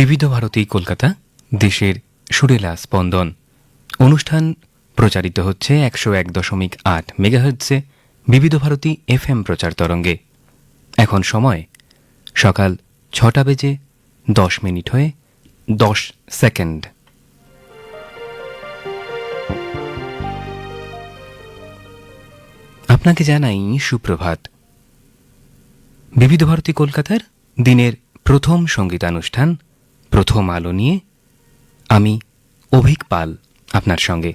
বিবিধ ভারতী কলকাতা, দেশের সুরেলা স্পন্দন। অনুষ্ঠান প্রচারিত হচ্ছে একশো এক দশমিক আট মেগাহার্টসে বিবিধ ভারতী এফ এম প্রচার তরঙ্গে। এখন সময় সকাল ছটা বেজে দশ মিনিট হয়ে দশ সেকেন্ড। আপনাকে জানাই সুপ্রভাত। বিবিধ ভারতী কলকাতার দিনের প্রথম সঙ্গীতানুষ্ঠান প্রথম আলো নিয়ে আমি অভিক পাল আপনার সঙ্গে।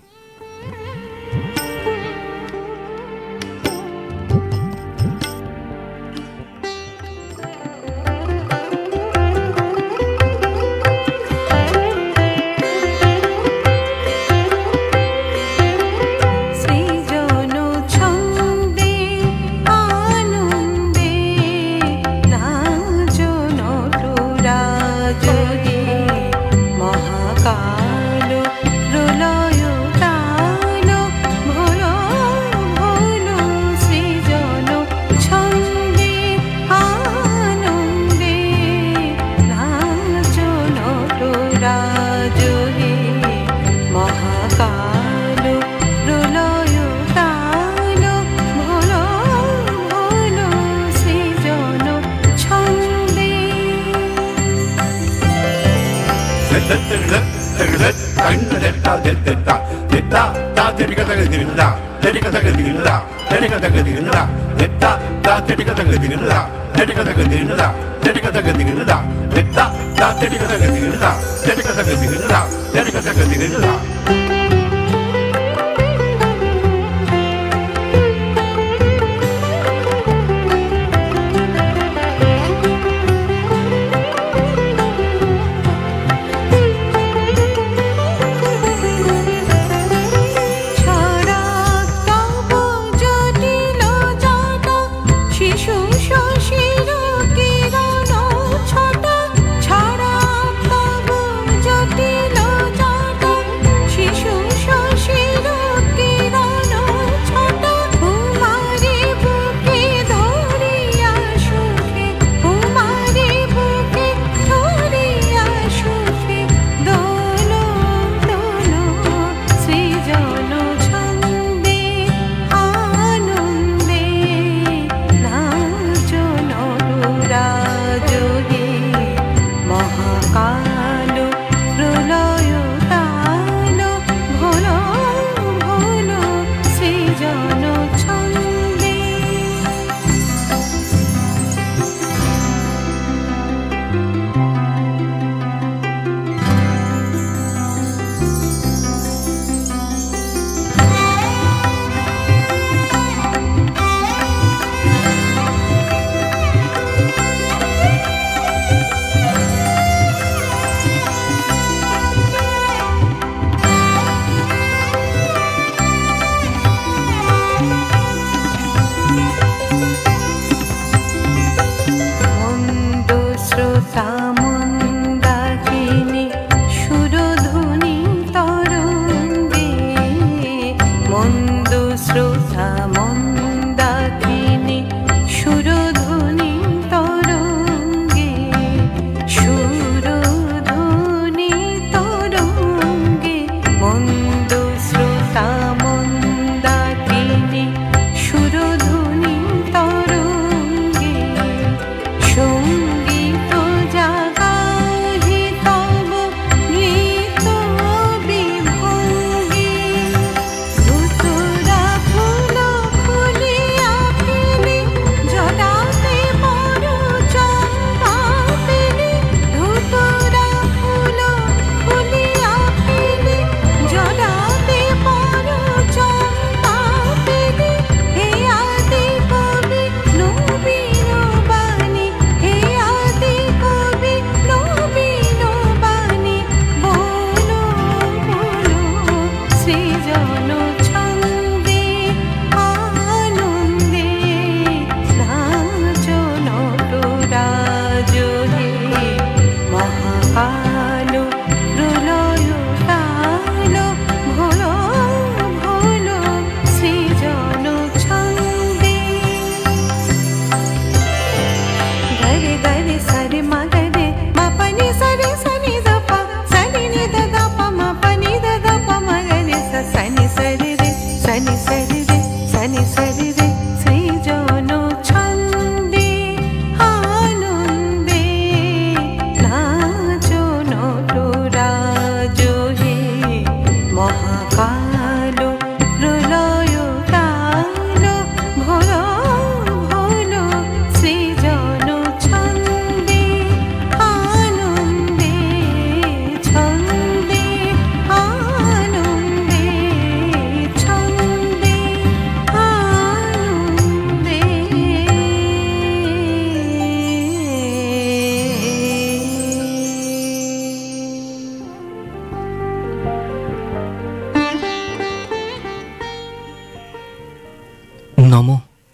கண்ணு தெட்டா தெட்டா தெட்டா தா தெரிவிக்கத்தக்கது இருந்தா தெரிவிக்கத்தக்கது இருந்தா தெரிவிக்கத்தக்கது இருந்தா தெட்டா தா தெரிவிக்கத்தக்கது இருந்தா தெரிவிக்கத்தக்கது இருந்தா தெரிவிக்கத்தக்கது இருந்தா தெட்டா தா தெரிவிக்கத்தக்கது இருந்தா தெரிவிக்கத்தக்கது இருந்தா தெரிவிக்கத்தக்கது இருந்தா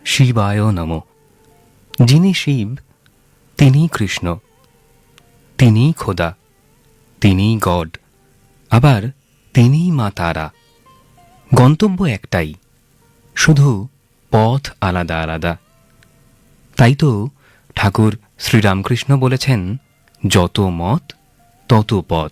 শিবায় নম। যিনি শিব, তিনিই কৃষ্ণ, তিনিই খোদা, তিনিই গড, আবার তিনিই মা তারা। গন্তব্য একটাই, শুধু পথ আলাদা আলাদা। তাই তো ঠাকুর শ্রীরামকৃষ্ণ বলেছেন, যত মত, তত পথ।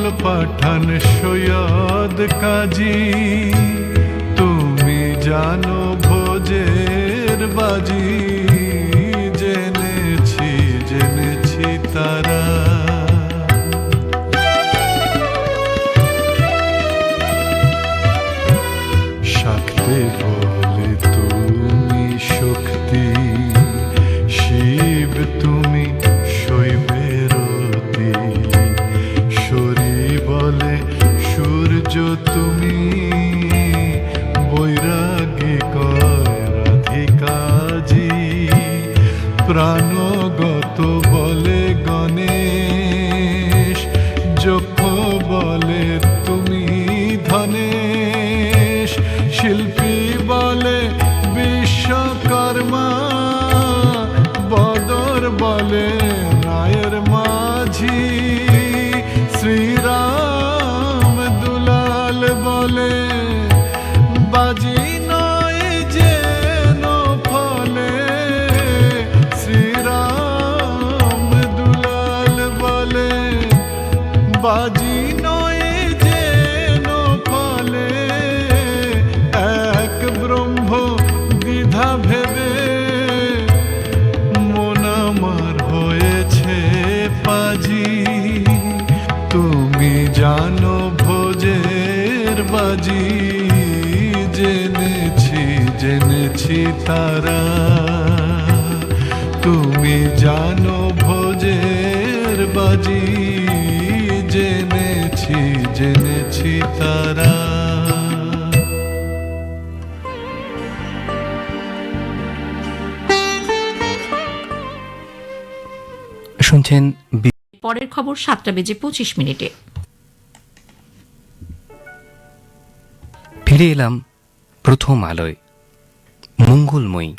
মোগল পাঠান সৈয়দ কাজী। তুমি জানো ভোজের বাজি। জেনেছি জেনেছি তারা। প্রাণগত তারা। তুমি জানো ভোজের বাজি জেনেছি জেনেছি তারা। শুনছেন পরের খবর সাতটা বেজে পঁচিশ মিনিটে। ফিরে এলাম প্রথম আলোয়। মঙ্গলময়ী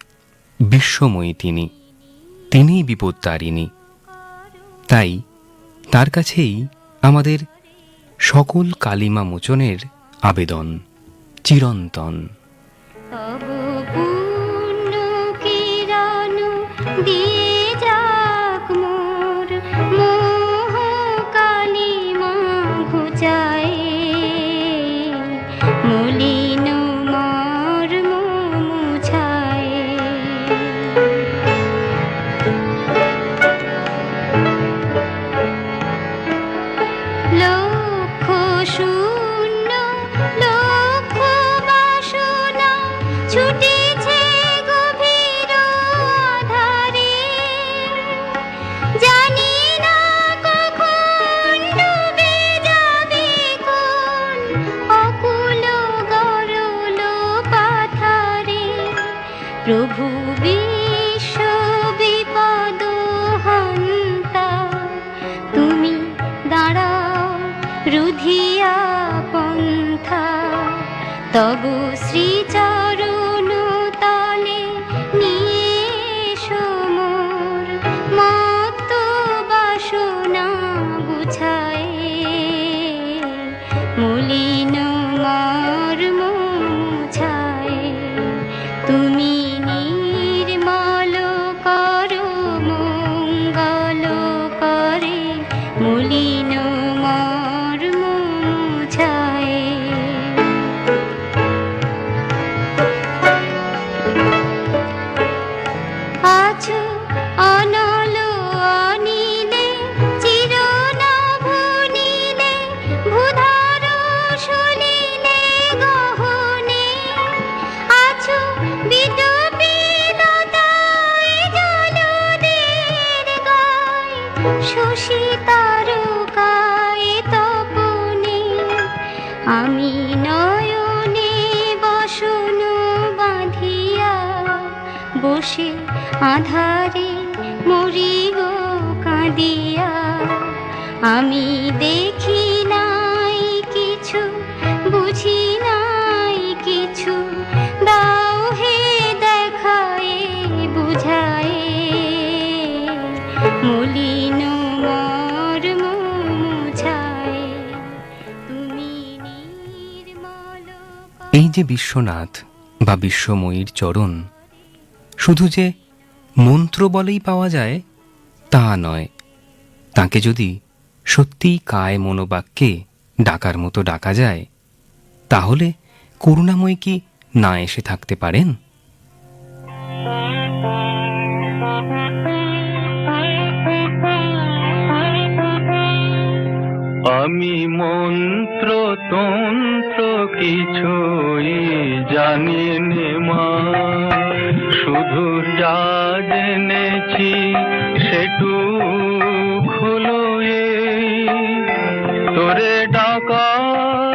বিশ্বময়ী তিনি। তিনিই বিপত্তারিণী তাই তার কাছেই আমাদের সকল কালিমা মোচনের আবেদন চিরন্তন। রুধিয়া পন্থা তবু শ্রীচা আছো অনল আধারে মরিব কাঁদিয়া, আমি দেখি নাই কিছু, বুঝি নাই কিছু। দাও হে দেখায়, বুঝায়। মলিন মর্ম তুমি এই যে বিশ্বনাথ বা বিশ্বময়ীর চরণ, শুধু যে মন্ত্র বলেই পাওয়া যায়, তা নয়। তাকে যদি সত্যিই কায় মনোবাক্যে ডাকার মতো ডাকা যায়, তাহলে করুণাময় কি না এসে থাকতে পারেন? আমি মন্ত্র তন্ত্র কিছুই জানি মা। শুধু যা জেনেছি সেটু হলো তোরে ডাকার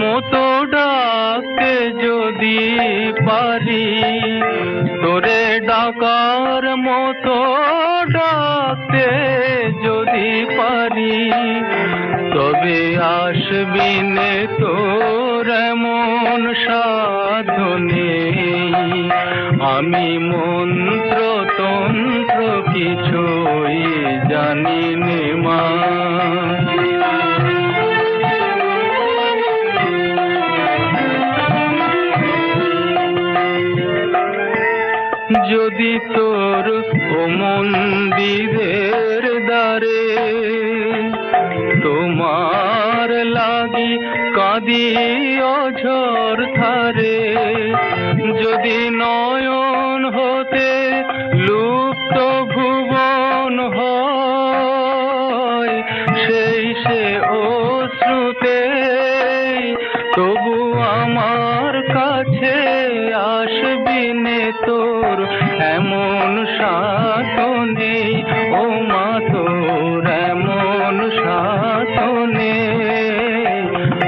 মতো ডাকতে যদি পারি, তোরে ডাকার মতো ডাকতে যদি পারি, তবে আসবি তোর এমন সাধনে। আমি মন্ত্র তন্ত্র কিছুই জানি মা। যদি তোর ও মন্দিরের দ্বারে তোমার লাগি কাঁদি এমন সাধনে ও মা তোর এমন সাধনে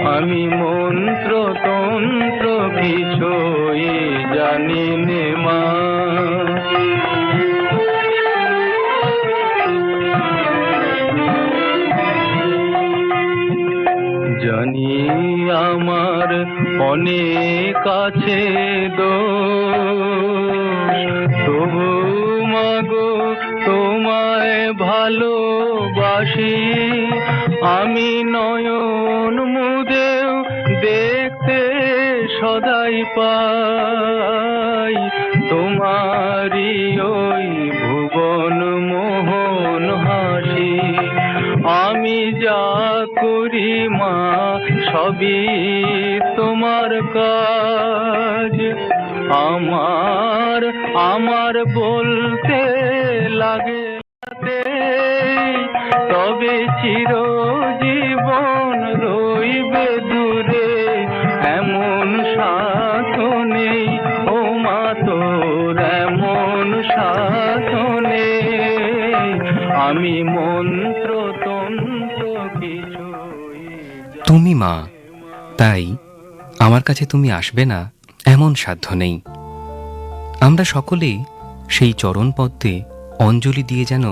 আমি মন্ত্র তন্ত্র কিছুই জানি নে মা। জানি আমার অনেক আছে ভালোবাসি। আমি নয়ন মুদেও দেখতে সদাই পাই। তোমারি ওই ভুবন মোহন হাসি। আমি যা করি মা, সবই তোমার কাজ। আমার আমার তবে চির জীবন রইবে দূরে? এমন সাধনে ও মা তোর এমন সাধনে আমি মন্ত্র তন্ত্র কিছুই তুমি মা, তাই আমার কাছে তুমি আসবে না, এমন সাধ্য নেই। আমরা সকলেই সেই চরণপদ্মে অঞ্জলি দিয়ে যেন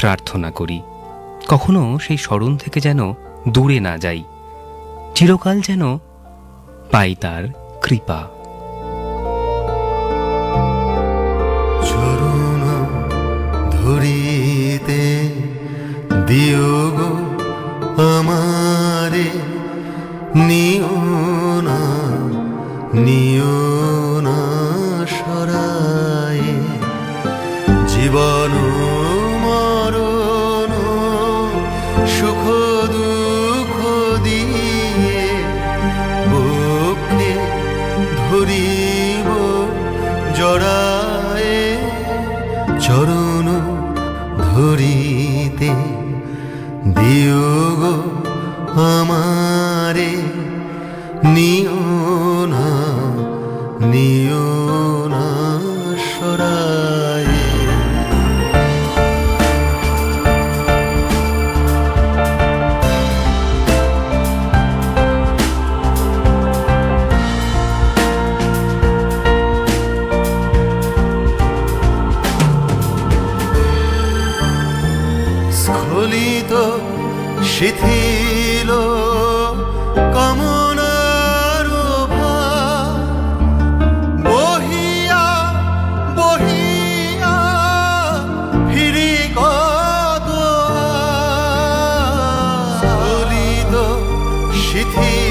প্রার্থনা করি। কখনো সেই স্মরণ থেকে যেন দূরে না যাই, চিরকাল যেন পাই তার কৃপা। ধরিতে দিও গো আমারে, নিও না নিও না সরায়ে। জীবন শিথিল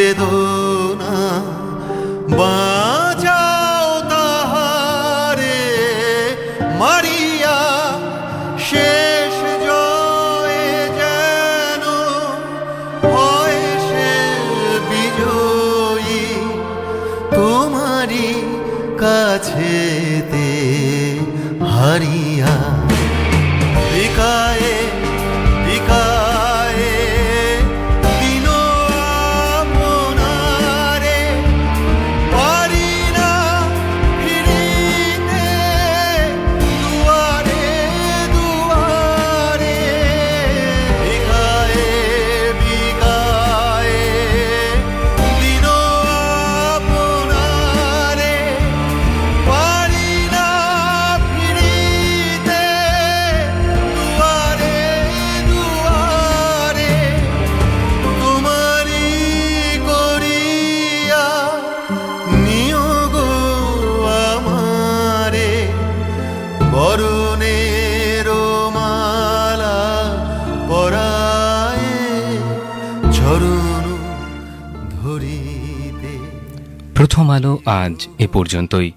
বেদনা বাঁচাও আজ এ পর্যন্তই।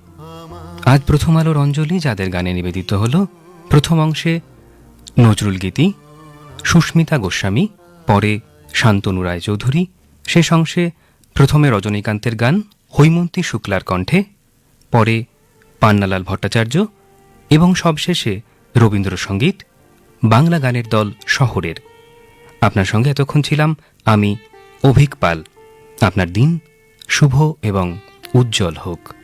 আজ প্রথম আলোর অঞ্জলি যাদের গানে নিবেদিত হল, প্রথম অংশে নজরুল গীতি, সুস্মিতা গোস্বামী, পরে শান্তনু রায়চৌধুরী, শেষ অংশে প্রথমে রজনীকান্তের গান, হৈমন্তী শুক্লার কণ্ঠে, পরে পান্নালাল ভট্টাচার্য এবং সবশেষে রবীন্দ্রসঙ্গীত, বাংলা গানের দল শহরের। আপনার সঙ্গে এতক্ষণ ছিলাম আমি অভিক পাল। আপনার দিন শুভ এবং উজ্জ্বল হোক।